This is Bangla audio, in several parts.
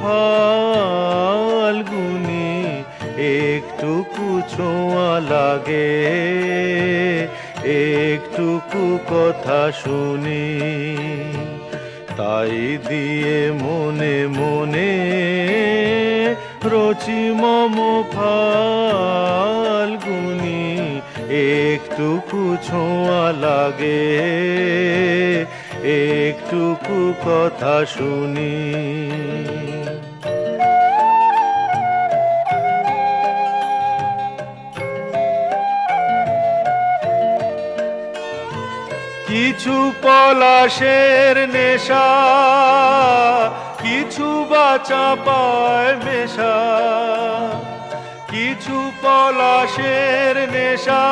ফাল্গুনি, একটুকু ছোঁয়া লাগে, একটুকু কথা শুনি। তাই দিয়ে মনে মনে রচি মম ফাল্গুনি, একটুকু ছোঁয়া লাগে একটুকু কথা শুনি। কিছু পলাশের নেশা কিছু বাচা পায় মেশা। কিছু পলাশের নেশা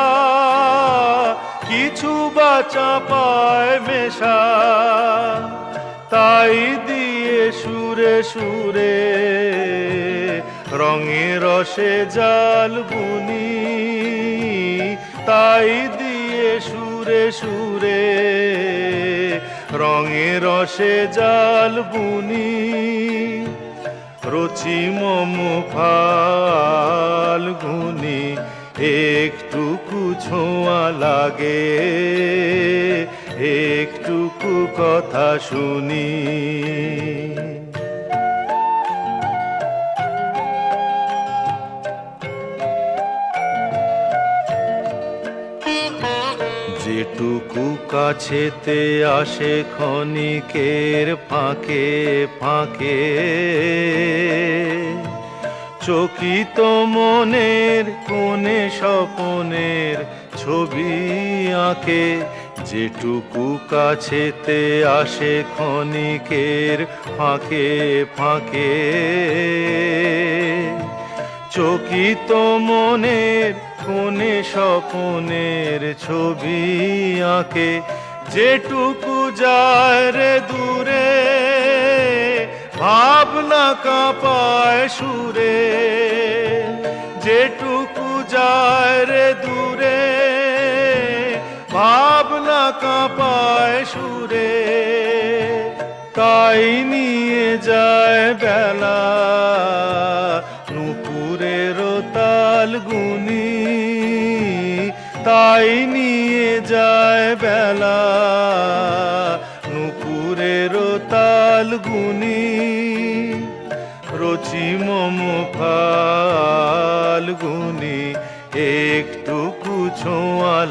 কিছু বাচা পায় মেশা। তাই দিয়ে সুরে সুরে রঙে রসে জাল বুনি। তাই দিয়ে সুরে সুরে রঙে রসে জাল বুনি। রচি মম ফাল্গুনি একটুকু ছোঁয়া লাগে। একটুকু কথা শুনি। যেটুকু কাছেতে আসে ক্ষণিকের ফাঁকে ফাঁকে। চকিত মনের কোণে স্বপনের ছবি আঁকে। যেটুকু কাছেতে আসে ক্ষণিকের ফাঁকে ফাঁকে। চকিত মনের কোণে স্বপনের ছবি আঁকে। যেটুকু যায় রে দূরে ভাবনা কাঁপায় সুরে, যেটুকু যায় রে দূরে ভাবনা কাঁপায় সুরে, তাই নিয়ে যায় বেলা, নুপুরের তাল গুনি, তাই নিয়ে যায় বেলা।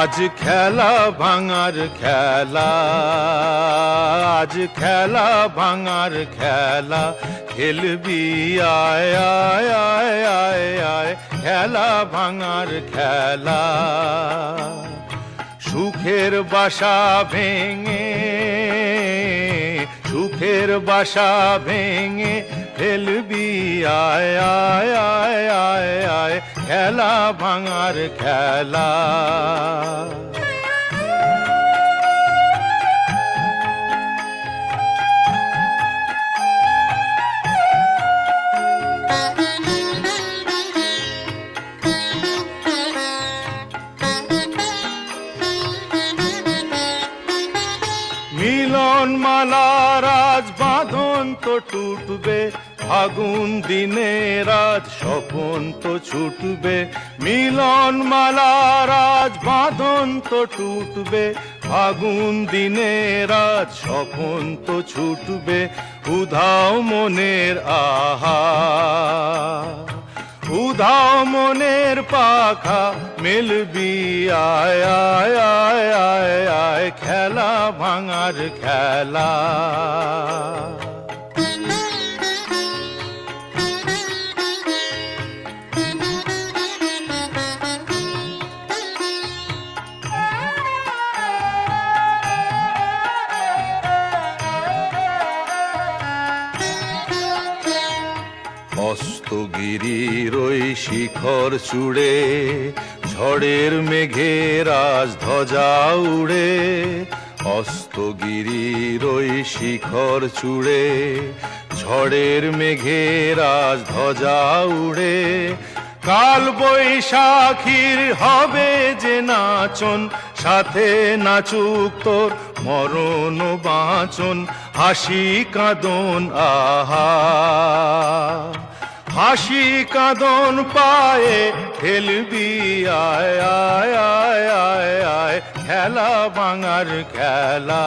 আজ খেলা ভাঙার খেলা, আজ খেলা ভাঙার খেলা, খেলবি, আয় আয় আয় আয় আয়, খেলা ভাঙার খেলা। সুখের বাসা ভেঙে সুখের বাসা ভেঙে ফেলবি আয় আয় আয় আয় আয় খেলা ভাঙার খেলা। তো টুটবে, ফাগুন দিনে রাত, স্বপন তো ছুটবে, মিলন মালার আজ বাঁধন তো টুটবে, ফাগুন দিনে রাত, স্বপন তো ছুটবে, উধাও মনের আহা। উধাও মনের পাখা মেলবি, আয় আয় আয় আয় আয়, খেলা ভাঙার খেলা। অস্তগিরির ওই শিখর চূড়ে, ঝড়ের মেঘে রাজ ধ্বজা উড়ে। অস্তগিরির ওই শিখর চূড়ে, ঝড়ের মেঘে রাজ ধ্বজা উড়ে। কাল বৈশাখীর হবে যে নাচন, সাথে নাচুক তোর মরণ বাঁচন, হাসি কাঁদন, আহা। হাসি কাঁদন পায়ে খেলবি আয় আয় আয় আয় আয় খেলা বাঙার খেলা।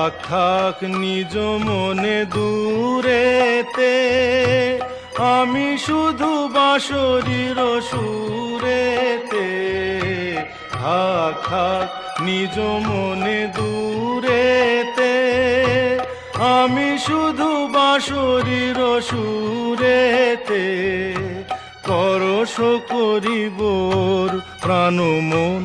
থাক থাক নিজ মনে দূরেতে, আমি শুধু বাঁশরীর সুরেতে। থাক থাক নিজ মনে দূরেতে, আমি শুধু বাঁশরীর সুরেতে। পরশ করিবোর প্রাণ মন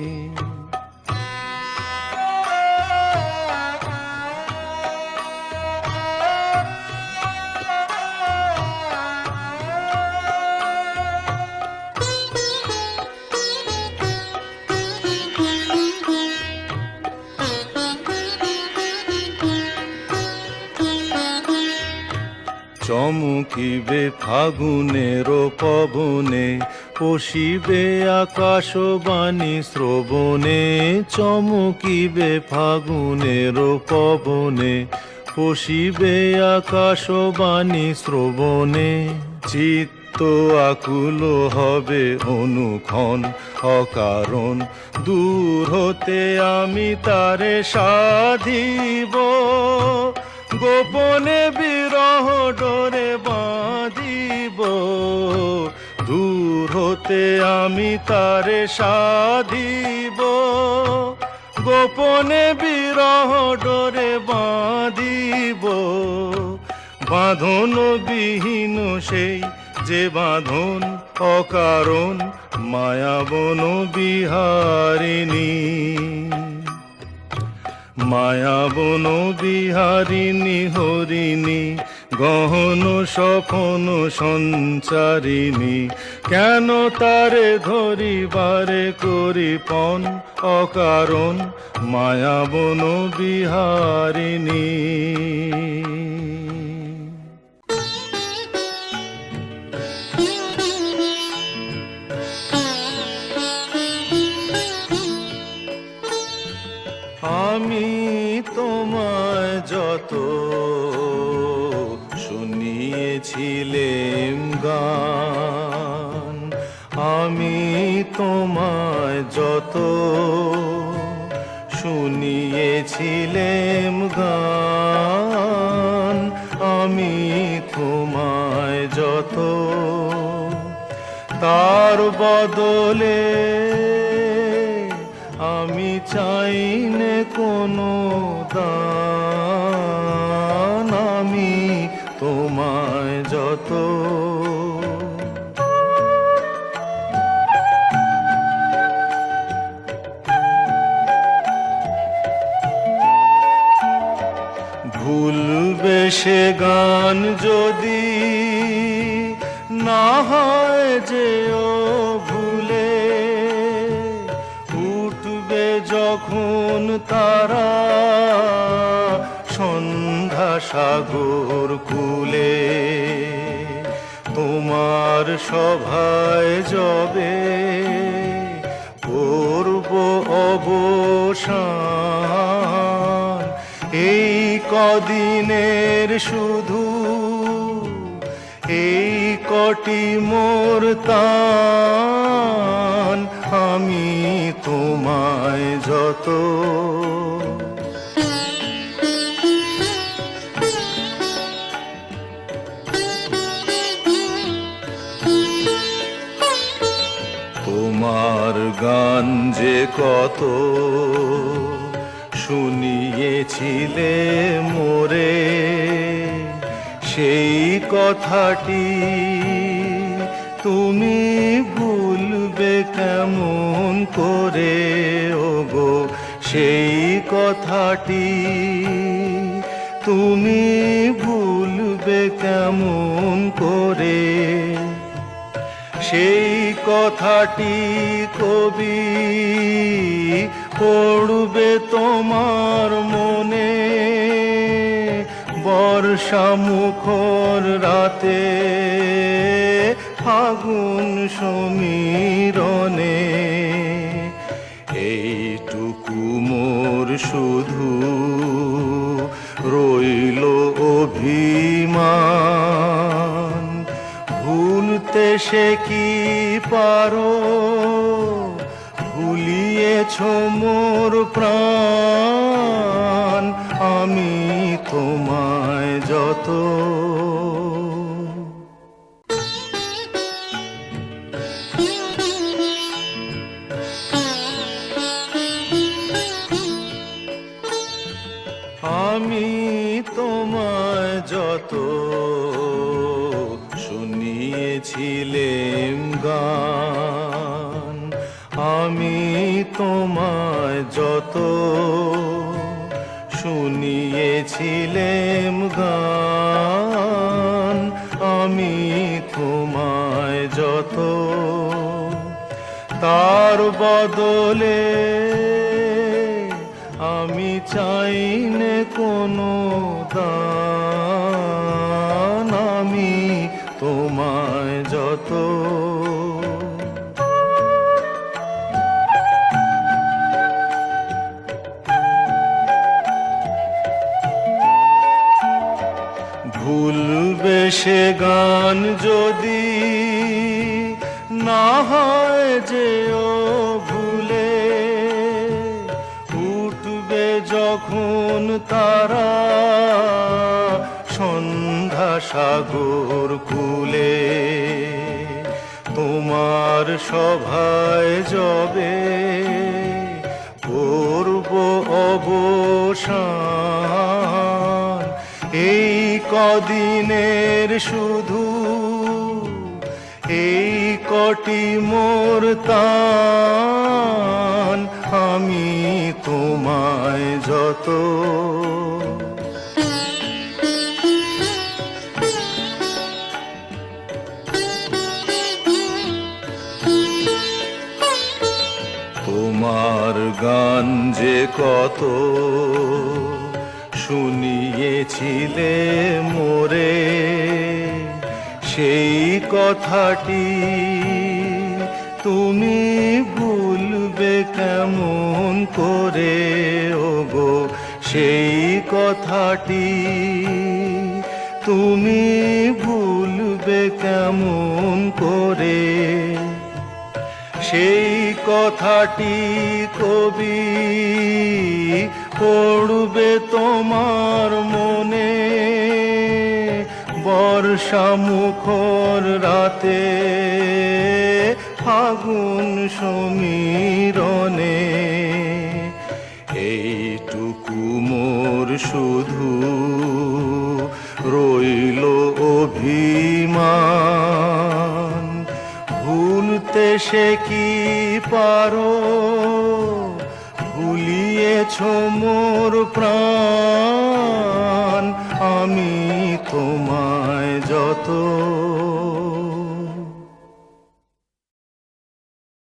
চমকিবে ফাগুনের পবনে পশিবে আকাশবাণী, শ্রবণে, চমকিবে ফাগুনের পবনে পশিবে আকাশবাণী, শ্রবণে। চিত্ত আকুল হবে অনুক্ষণ, অকারণ, দূর হতে আমি তারে সাধিব। গোপনে বিরহ ডোরে বাঁধিব। দূর হতে আমি তারে সাধিব। গোপনে বিরহ ডোরে বাঁধিব। বাঁধন বিহীন সেই যে বাঁধন, অকারণ মায়াবন বিহারিণী। মায়াবন বিহারিণী হরিণী গহন সপন সঞ্চারিণী কেন তারে ধরিবারে করিপন অকারণ? মায়াবন বিহারিণী বদলে আমি চাই নে কোনো দান আমি তোমায় যত। ভুলবে সে গান যদি না হয় যে ও ভুলে, উঠবে যখন তারা সন্ধ্যা সাগর কুলে। তোমার সভায় যবে করব অবসান। এই কদিনের শুধু এই কটি মোর তান আমি তোমায় যত। তোমার গান যে কত শুনিয়েছিলে মোরে। সেই কথাটি তুমি ভুলবে কেমন করে? ওগো, সেই কথাটি তুমি ভুলবে কেমন করে? সেই কথাটি কবি পড়বে তোমার মনে। বর্ষা মুখর রাতে ফাগুন সমীরণে। এইটুকু মোর শুধু রইল অভিমান। ভুলতে সে কি পারো? ভুলিয়েছ মোর প্রাণ। যত যত, তার বদলে আমি চাই নে কোনো দান, আমি তোমায় যত। ভুলবে সে গান যদি না হয় যে ও ভুলে, উঠবে যখন তারা সন্ধ্যা সাগর কুলে তোমার সভায় যবে করব অবসান। এই কদিনের শুধু কটি মোর তান আমি তোমায় যত। তোমার গান যে কত শুনিয়েছিলে মোরে। সেই কথাটি তুমি ভুলবে কেমন করে? ওগো, সেই কথাটি তুমি ভুলবে কেমন করে? সেই কথাটি কবি পড়বে তোমার মনে। বর্ষা মুখর রাতে ফাগুন সমীরণে। এইটুকু মোর শুধু রইল অভিমান। ভুলতে সে কি পারো? ভুলিয়েছ মোর প্রাণ। আমি তোমায় যত